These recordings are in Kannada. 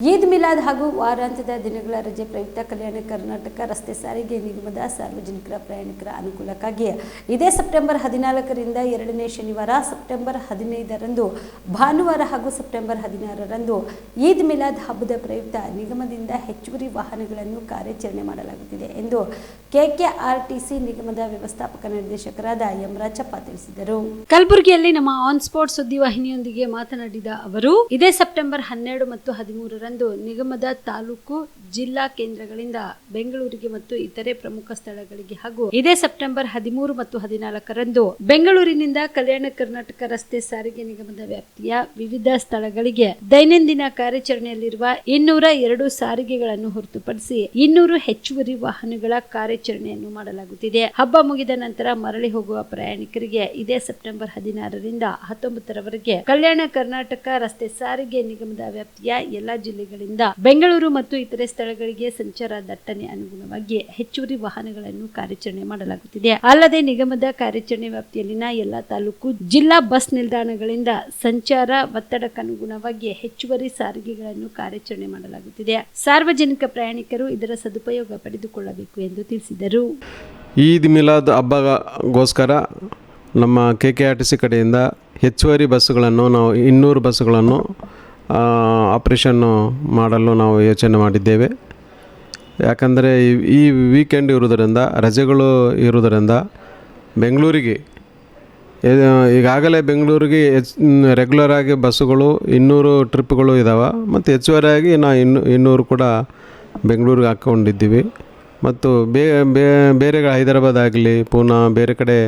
ಈದ್ ಮಿಲಾದ್ ಹಾಗೂ ವಾರಾಂತ್ಯದ ದಿನಗಳ ರಜೆ ಪ್ರಯುಕ್ತ ಕಲ್ಯಾಣ ಕರ್ನಾಟಕ ರಸ್ತೆ ಸಾರಿಗೆ ನಿಗಮದ ಸಾರ್ವಜನಿಕರ ಪ್ರಯಾಣಿಕರ ಅನುಕೂಲಕ್ಕಾಗಿ ಇದೇ ಸೆಪ್ಟೆಂಬರ್ ಹದಿನಾಲ್ಕರಿಂದ ಎರಡನೇ ಶನಿವಾರ ಸೆಪ್ಟೆಂಬರ್ ಹದಿನೈದರಂದು, ಭಾನುವಾರ ಹಾಗೂ ಸೆಪ್ಟೆಂಬರ್ ಹದಿನಾರರಂದು ಈದ್ ಮಿಲಾದ್ ಹಬ್ಬದ ಪ್ರಯುಕ್ತ ನಿಗಮದಿಂದ ಹೆಚ್ಚುವರಿ ವಾಹನಗಳನ್ನು ಕಾರ್ಯಾಚರಣೆ ಮಾಡಲಾಗುತ್ತಿದೆ ಎಂದು ಕೆಕೆಆರ್ಟಿಸಿ ನಿಗಮದ ವ್ಯವಸ್ಥಾಪಕ ನಿರ್ದೇಶಕರಾದ ಎಂ ರಾಜಪ್ಪ ತಿಳಿಸಿದರು. ಕಲಬುರಗಿಯಲ್ಲಿ ನಮ್ಮ ಆನ್ ಸ್ಪಾಟ್ ಸುದ್ದಿವಾಹಿನಿಯೊಂದಿಗೆ ಮಾತನಾಡಿದ ಅವರು, ಇದೇ ಸೆಪ್ಟೆಂಬರ್ ಹನ್ನೆರಡು ಮತ್ತು ಹದಿಮೂರರಂದು ನಿಗಮದ ತಾಲೂಕು, ಜಿಲ್ಲಾ ಕೇಂದ್ರಗಳಿಂದ ಬೆಂಗಳೂರಿಗೆ ಮತ್ತು ಇತರೆ ಪ್ರಮುಖ ಸ್ಥಳಗಳಿಗೆ ಹಾಗೂ ಇದೇ ಸೆಪ್ಟೆಂಬರ್ ಹದಿಮೂರು ಮತ್ತು ಹದಿನಾಲ್ಕರಂದು ಬೆಂಗಳೂರಿನಿಂದ ಕಲ್ಯಾಣ ಕರ್ನಾಟಕ ರಸ್ತೆ ಸಾರಿಗೆ ನಿಗಮದ ವ್ಯಾಪ್ತಿಯ ವಿವಿಧ ಸ್ಥಳಗಳಿಗೆ ದೈನಂದಿನ ಕಾರ್ಯಾಚರಣೆಯಲ್ಲಿರುವ ಇನ್ನೂರ ಎರಡು ಸಾರಿಗೆಗಳನ್ನು ಹೊರತುಪಡಿಸಿ ಇನ್ನೂರು ಹೆಚ್ಚುವರಿ ವಾಹನಗಳ ಕಾರ್ಯಾಚರಣೆಯನ್ನು ಮಾಡಲಾಗುತ್ತಿದೆ. ಹಬ್ಬ ಮುಗಿದ ನಂತರ ಮರಳಿ ಹೋಗುವ ಪ್ರಯಾಣಿಕರಿಗೆ ಇದೇ ಸೆಪ್ಟೆಂಬರ್ ಹದಿನಾರರಿಂದ ಹತ್ತೊಂಬತ್ತರವರೆಗೆ ಕಲ್ಯಾಣ ಕರ್ನಾಟಕ ರಸ್ತೆ ಸಾರಿಗೆ ನಿಗಮದ ವ್ಯಾಪ್ತಿಯ ಎಲ್ಲಾ ಜಿಲ್ಲೆಗಳಿಂದ ಬೆಂಗಳೂರು ಮತ್ತು ಇತರೆ ಸ್ಥಳಗಳಿಗೆ ಸಂಚಾರ ದಟ್ಟಣೆ ಅನುಗುಣವಾಗಿ ಹೆಚ್ಚುವರಿ ವಾಹನಗಳನ್ನು ಕಾರ್ಯಾಚರಣೆ ಮಾಡಲಾಗುತ್ತಿದೆ. ಅಲ್ಲದೆ ನಿಗಮದ ಕಾರ್ಯಾಚರಣೆ ವ್ಯಾಪ್ತಿಯಲ್ಲಿನ ಎಲ್ಲಾ ತಾಲೂಕು ಜಿಲ್ಲಾ ಬಸ್ ನಿಲ್ದಾಣಗಳಿಂದ ಸಂಚಾರ ಒತ್ತಡಕ್ಕನುಗುಣವಾಗಿ ಹೆಚ್ಚುವರಿ ಸಾರಿಗೆಗಳನ್ನು ಕಾರ್ಯಾಚರಣೆ ಮಾಡಲಾಗುತ್ತಿದೆ. ಸಾರ್ವಜನಿಕ ಪ್ರಯಾಣಿಕರು ಇದರ ಸದುಪಯೋಗ ಪಡೆದುಕೊಳ್ಳಬೇಕು ಎಂದು ತಿಳಿಸಿದರು. ಈದ್ ಮಿಲಾದ್ ಹಬ್ಬಗೋಸ್ಕರ ನಮ್ಮ K K R T C ಕಡೆಯಿಂದ ಹೆಚ್ಚುವರಿ ಬಸ್ಸುಗಳನ್ನು ನಾವು ಇನ್ನೂರು ಬಸ್ಸುಗಳನ್ನು ಆಪ್ರೇಷನ್ನು ಮಾಡಲು ನಾವು ಯೋಚನೆ ಮಾಡಿದ್ದೇವೆ. ಯಾಕಂದರೆ ಈ ವೀಕೆಂಡ್ ಇರುವುದರಿಂದ, ರಜೆಗಳು ಇರುವುದರಿಂದ ಬೆಂಗಳೂರಿಗೆ ಈಗಾಗಲೇ ಬೆಂಗಳೂರಿಗೆ ಹೆಚ್ ರೆಗ್ಯುಲರ್ ಆಗಿ ಬಸ್ಸುಗಳು ಇನ್ನೂರು ಟ್ರಿಪ್ಗಳು ಇದ್ದಾವೆ ಮತ್ತು ಹೆಚ್ಚುವರಿಯಾಗಿ ನಾವು ಇನ್ನು, ಇನ್ನೂರು ಕೂಡ ಬೆಂಗಳೂರಿಗೆ ಹಾಕ್ಕೊಂಡಿದ್ದೀವಿ. ಮತ್ತು ಬೇರೆ ಹೈದರಾಬಾದ್ ಆಗಲಿ ಪೂನಾ ಬೇರೆ ಕಡೆ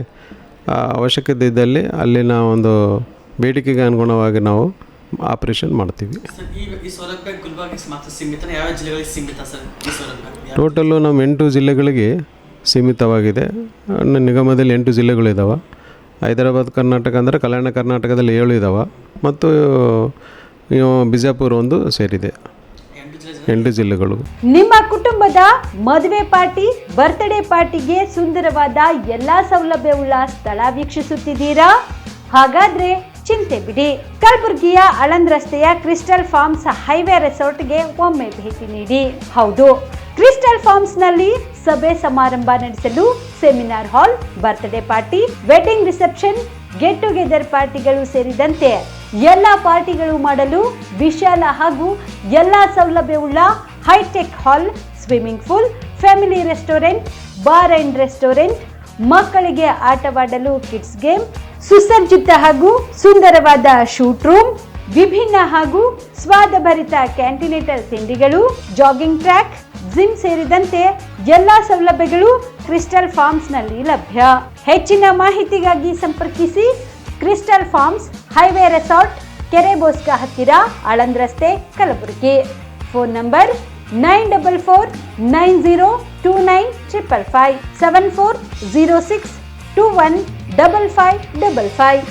ಅವಶ್ಯಕತೆ ಇದ್ದಲ್ಲಿ ಅಲ್ಲಿನ ಒಂದು ಬೇಡಿಕೆಗೆ ಅನುಗುಣವಾಗಿ ನಾವು ಆಪ್ರೇಷನ್ ಮಾಡ್ತೀವಿ. ಟೋಟಲ್ಲು ನಮ್ಮ ಎಂಟು ಜಿಲ್ಲೆಗಳಿಗೆ ಸೀಮಿತವಾಗಿದೆ. ನಿಗಮದಲ್ಲಿ ಎಂಟು ಜಿಲ್ಲೆಗಳಿದ್ದಾವೆ ಹೈದರಾಬಾದ್ ಕರ್ನಾಟಕ ಅಂದರೆ ಕಲ್ಯಾಣ ಕರ್ನಾಟಕದಲ್ಲಿ ಏಳು ಇದ್ದಾವೆ ಮತ್ತು ಬಿಜಾಪುರ ಒಂದು ಸೇರಿದೆ. ಎಂಟು ಜಿಲ್ಲೆಗಳು. ನಿಮ್ಮ ಕುಟುಂಬದ ಮದುವೆ ಪಾರ್ಟಿ ಬರ್ತ್ಡೇ ಪಾರ್ಟಿಗೆ ಸುಂದರವಾದ ಎಲ್ಲಾ ಸೌಲಭ್ಯವುಳ್ಳ ಸ್ಥಳ ವೀಕ್ಷಿಸುತ್ತಿದ್ದೀರಾ? ಹಾಗಾದ್ರೆ ಚಿಂತೆ ಬಿಡಿ. ಕಲಬುರಗಿಯ ಅಳಂದ್ ರಸ್ತೆಯ ಕ್ರಿಸ್ಟಲ್ ಫಾರ್ಮ್ಸ್ ಹೈವೇ ರೆಸಾರ್ಟ್ಗೆ ಒಮ್ಮೆ ಭೇಟಿ ನೀಡಿ. ಹೌದು. ಕ್ರಿಸ್ಟಲ್ ಫಾರ್ಮ್ಸ್ನಲ್ಲಿ ಸಭೆ ಸಮಾರಂಭ ನಡೆಸಲು seminar hall birthday party wedding reception get together ಪಾರ್ಟಿಗಳು ಸೇರಿದಂತೆ ಎಲ್ಲ ಪಾರ್ಟಿಗಳು ಮಾಡಲು ವಿಶಾಲ ಹಾಗೂ ಎಲ್ಲ ಸೌಲಭ್ಯವುಳ್ಳ hi tech hall, swimming pool, family restaurant, bar and restaurant, ಮಕ್ಕಳಿಗೆ ಆಟವಾಡಲು ಕಿಡ್ಸ್ ಗೇಮ್, ಸುಸಜ್ಜಿತ ಹಾಗೂ ಸುಂದರವಾದ ಶೂಟ್ ರೂಮ್, ವಿಭಿನ್ನ ಹಾಗೂ ಸ್ವಾದಭರಿತ ಕ್ಯಾಂಟಿನೇಟರ್ ತಿಂಡಿಗಳು, ಜಾಗಿಂಗ್ ಟ್ರ್ಯಾಕ್, ಜಿಮ್ ಸೇರಿದಂತೆ ಎಲ್ಲ ಸೌಲಭ್ಯಗಳು ಕ್ರಿಸ್ಟಲ್ ಫಾರ್ಮ್ಸ್ನಲ್ಲಿ ಲಭ್ಯ. ಹೆಚ್ಚಿನ ಮಾಹಿತಿಗಾಗಿ ಸಂಪರ್ಕಿಸಿ ಕ್ರಿಸ್ಟಲ್ ಫಾರ್ಮ್ಸ್, ಹೈವೇ ರೆಸಾರ್ಟ್, ಕೆರೆ ಬೋಸ್ಕ ಹತ್ತಿರ ಆಳಂದ್ ರಸ್ತೆ, Kalaburagi. Phone number nine double four nine zero two nine triple five, seven four zero six two one double five double five.